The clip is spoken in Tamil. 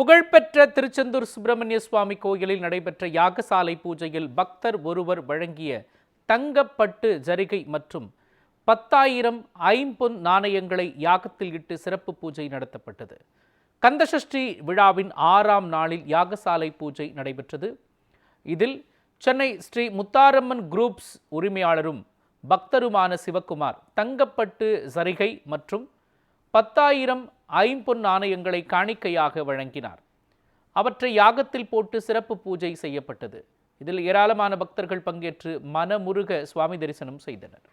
புகழ்பெற்ற திருச்செந்தூர் சுப்பிரமணிய சுவாமி கோயிலில் நடைபெற்ற யாகசாலை பூஜையில் பக்தர் ஒருவர் வழங்கிய தங்கப்பட்டு ஜரிகை மற்றும் பத்தாயிரம் ஐம்பொன் நாணயங்களை யாகத்தில் இட்டு சிறப்பு பூஜை நடத்தப்பட்டது. கந்தசஷ்டி விழாவின் ஆறாம் நாளில் யாகசாலை பூஜை நடைபெற்றது. இதில் சென்னை ஸ்ரீ முத்தாரம்மன் குரூப்ஸ் உரிமையாளரும் பக்தருமான சிவக்குமார் தங்கப்பட்டு சரிகை மற்றும் பத்தாயிரம் ஐம்பொன் நாணயங்களை காணிக்கையாக வழங்கினார். அவற்றை யாகத்தில் போட்டு சிறப்பு பூஜை செய்யப்பட்டது. இதில் ஏராளமான பக்தர்கள் பங்கேற்று மனமுருக சுவாமி தரிசனம் செய்தனர்.